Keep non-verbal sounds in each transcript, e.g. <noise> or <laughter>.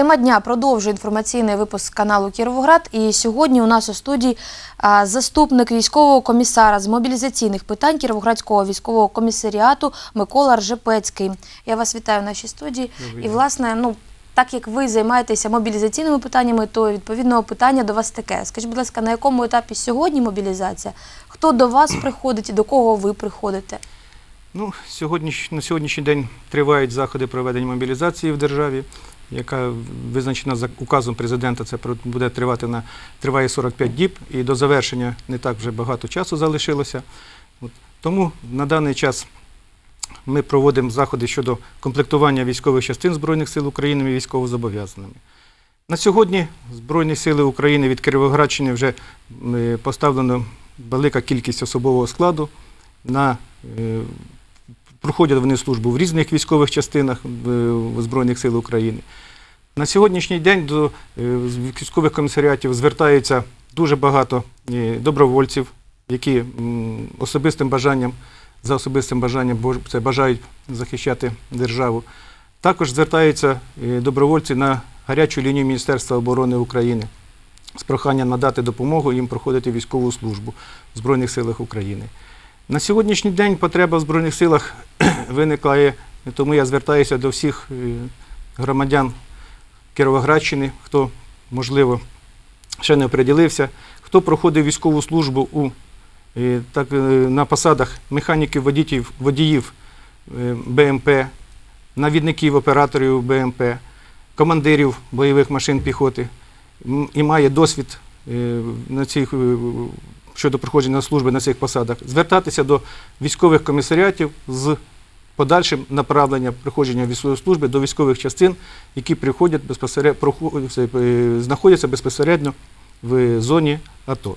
Тема дня продовжує інформаційний випуск каналу Кіровоград. І сьогодні у нас у студії заступник військового комісара з мобілізаційних питань Кіровоградського військового комісаріату Микола Ржепецький. Я вас вітаю в нашій студії. І власне, ну так як ви займаєтеся мобілізаційними питаннями, то відповідно питання до вас таке. Скажіть, будь ласка, на якому етапі сьогодні мобілізація? Хто до вас приходить і до кого ви приходите? Ну, сьогодні, на сьогоднішній день тривають заходи проведення мобілізації в державі, яка визначена за указом президента. Це буде тривати на триває 45 діб, і до завершення не так вже багато часу залишилося. От. Тому на даний час ми проводимо заходи щодо комплектування військових частин Збройних сил України і військовозобов'язаними. На сьогодні Збройні сили України від Кіровоградщини вже поставлено велика кількість особового складу. На, е, проходять вони службу в різних військових частинах Збройних сил України. На сьогоднішній день до е, військових комісаріатів звертається дуже багато е, добровольців, які особистим бажанням, за особистим бажанням бажають захищати державу. Також звертаються е, добровольці на гарячу лінію Міністерства оборони України з проханням надати допомогу їм проходити військову службу в Збройних силах України. На сьогоднішній день потреба в Збройних силах <clears throat> виникла, тому я звертаюся до всіх е, громадян Кіровоградщини, хто, можливо, ще не оприділився, хто проходив військову службу у, е, так, е, на посадах механіків, водіїв, водіїв БМП, навідників операторів БМП, командирів бойових машин піхоти. І має досвід на цих, щодо проходження служби на цих посадах, звертатися до військових комісаріатів з подальшим направленням проходження військової служби до військових частин, які приходять безпосередньо, е, знаходяться безпосередньо в зоні АТО.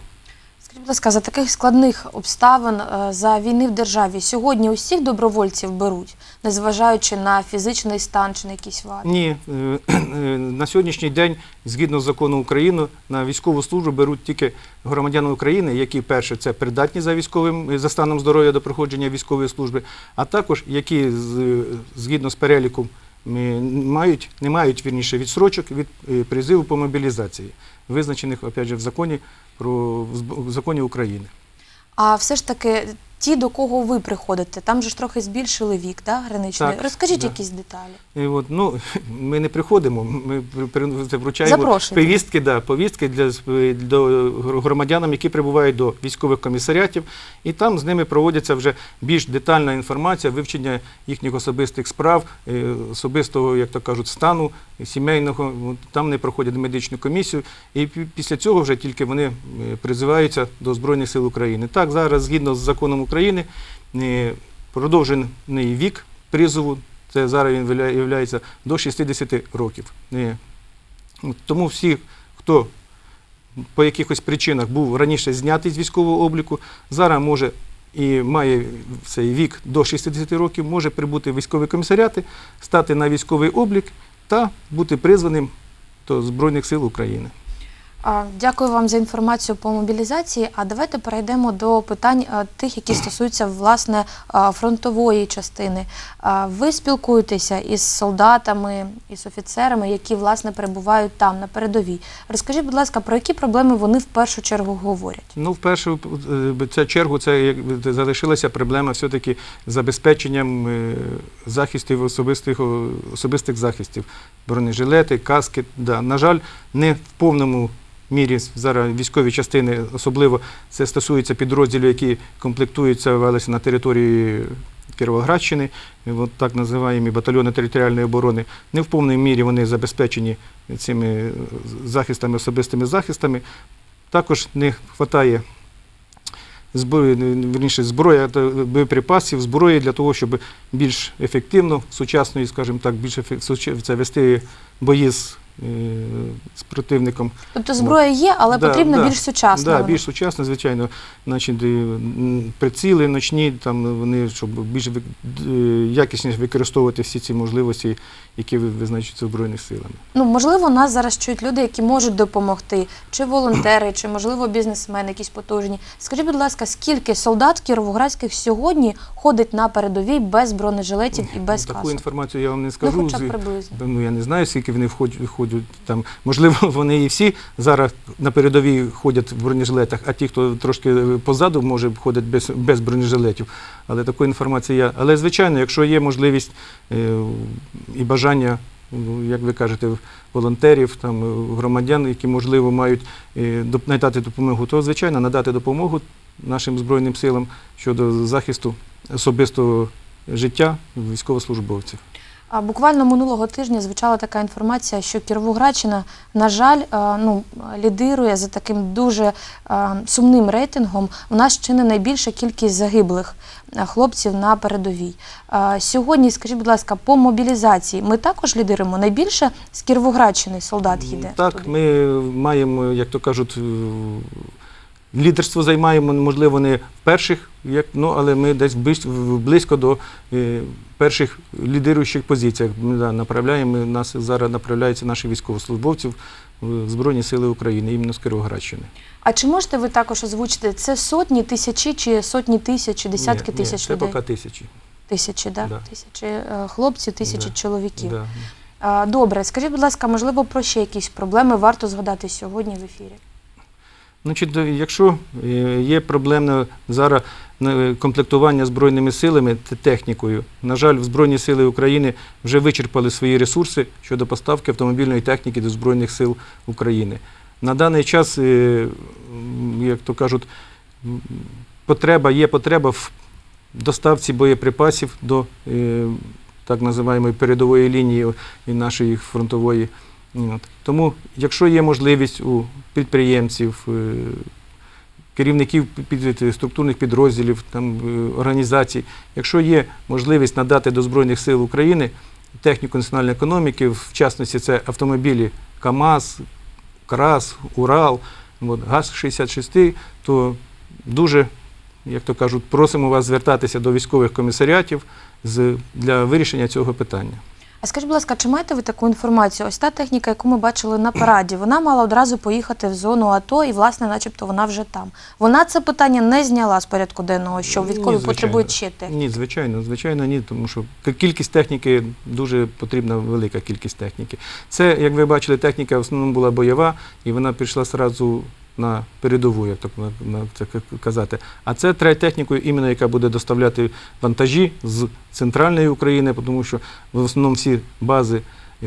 Ласка, за таких складних обставин е, за війни в державі сьогодні усіх добровольців беруть, незважаючи на фізичний стан чи на якісь вади? Ні, е, е, на сьогоднішній день, згідно закону України, на військову службу беруть тільки громадяни України, які перше це придатні за військовим за станом здоров'я до проходження військової служби, а також які згідно з переліком мають, не мають вірніше відсрочок від е, призиву по мобілізації, визначених опять же в законі про в законі України. А все ж таки, ті, до кого ви приходите, там же ж трохи збільшили вік, да, граничний. Так, Розкажіть да. якісь деталі. І от, ну, <laughs> ми не приходимо, ми вручаємо повістки, да, повістки для, з- до громадянам, які прибувають до військових комісаріатів, і там з ними проводиться вже більш детальна інформація, вивчення їхніх особистих справ, е, особистого, як то кажуть, стану сімейного. Там вони проходять медичну комісію, і після цього вже тільки вони е, призиваються до Збройних сил України. Так, зараз, згідно з законом України, е, продовжений вік призову це зараз він є до 60 років. Е, Тому всі, хто по якихось причинах був раніше знятий з військового обліку, зараз може і має цей вік до 60 років, може прибути в військові комісаріати, стати на військовий облік та бути призваним до Збройних сил України. Дякую вам за інформацію по мобілізації. А давайте перейдемо до питань тих, які стосуються власне фронтової частини. Ви спілкуєтеся із солдатами, із офіцерами, які власне перебувають там на передовій. Розкажіть, будь ласка, про які проблеми вони в першу чергу говорять? Ну, в першу е, ця чергу це залишилася проблема все-таки забезпеченням е, захистів особистих, особистих захистів, бронежилети, каски. Да. На жаль, не в повному мірі зараз військові частини, особливо це стосується підрозділів, які комплектуються велися на території Кіровоградщини, так називаємо батальйони територіальної оборони. Не в повній мірі вони забезпечені цими захистами, особистими захистами. Також не вистачає верніше, зброя боєприпасів, зброї для того, щоб більш ефективно, сучасною, скажімо так, більш ефе- це вести бої з, з противником. Тобто зброя є, але Да, потрібно да. більш сучасно. Да, більш сучасно, звичайно, значить, е, приціли ночні, там вони, щоб більш е, якісніше використовувати всі ці можливості, які ви- визначуються Збройними силами. Ну, можливо, нас зараз чують люди, які можуть допомогти, чи волонтери, чи, можливо, бізнесмени якісь потужні. Скажіть, будь ласка, скільки солдат кіровоградських сьогодні ходить на передовій без бронежилетів і без Таку касок? інформацію я вам не Ну, скажу. хоча б приблизно. Ну, я не знаю, скільки вони входять, входять там. Можливо, <laughs> вони і всі зараз на передовій ходять в бронежилетах, а ті, хто трошки позаду, може ходять без, без бронежилетів. Але такої інформації я. Але звичайно, якщо є можливість е, і бажання, ну, як ви кажете, волонтерів, там громадян, які можливо мають е, надати допомогу, то звичайно надати допомогу нашим збройним силам щодо захисту особистого життя військовослужбовців. А буквально минулого тижня звучала така інформація, що Кіровоградщина, на жаль, е, ну, лідирує за таким дуже е, сумним рейтингом. У нас ще не найбільша кількість загиблих е, хлопців на передовій. Сьогодні, скажіть, будь ласка, по мобілізації ми також лідируємо. Найбільше з Кіровоградщини солдат їде. Так, туди. ми маємо, як то кажуть, лідерство займаємо, можливо, не в перших, як, ну, але ми десь близь- близько до е, перших лідируючих позиціях. Ми да, направляємо, нас зараз направляються наші військовослужбовців в Збройні Сили України, іменно з Кіровоградщини. А чи можете ви також озвучити, це сотні, тисячі, чи сотні тисяч, десятки Ні, тисяч ні, це людей? поки тисячі. Тисячі, да? Да. тисячі е, хлопців, тисячі Да, чоловіків. Да. Добре, скажіть, будь ласка, можливо, про ще якісь проблеми варто згадати сьогодні в ефірі? Значить, якщо е, є проблемне зараз е, комплектування збройними силами та технікою, на жаль, в Збройні Сили України вже вичерпали свої ресурси щодо поставки автомобільної техніки до Збройних сил України. На даний час, е, як то кажуть, потреба, є потреба в доставці боєприпасів до так називаємої передової лінії нашої фронтової. От. Тому, якщо є можливість у підприємців, е, керівників під- структурних підрозділів, там, е, організацій, якщо є можливість надати до Збройних сил України техніку національної економіки, в частності це автомобілі КАМАЗ, КРАС, Урал, от, ГАЗ-66, то дуже, як то кажуть, просимо вас звертатися до військових комісаріатів для вирішення цього питання. А скажіть, будь ласка, чи маєте ви таку інформацію? Ось та техніка, яку ми бачили на параді, вона мала одразу поїхати в зону АТО, і, власне, начебто, вона вже там. Вона це питання не зняла з порядку денного, що військові потребують ще техніки. Ні, звичайно, звичайно, ні, тому що кількість техніки дуже потрібна велика кількість техніки. Це, як ви бачили, техніка в основному була бойова, і вона пішла одразу на передову, як так казати. А це треба технікою, іменно яка буде доставляти вантажі з центральної України, тому що в основному всі бази.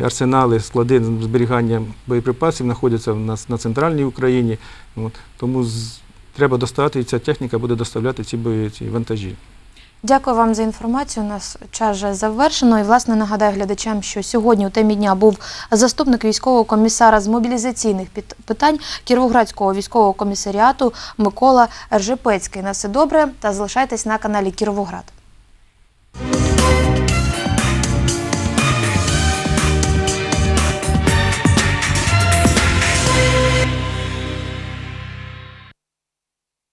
Арсенали, склади зберігання боєприпасів знаходяться в нас на центральній Україні. От, тому з, треба доставати, і ця техніка буде доставляти ці, бої, ці вантажі. Дякую вам за інформацію. У нас час вже завершено. І власне нагадаю глядачам, що сьогодні у темі дня був заступник військового комісара з мобілізаційних питань Кіровоградського військового комісаріату Микола Ржепецький. На все добре та залишайтесь на каналі Кіровоград.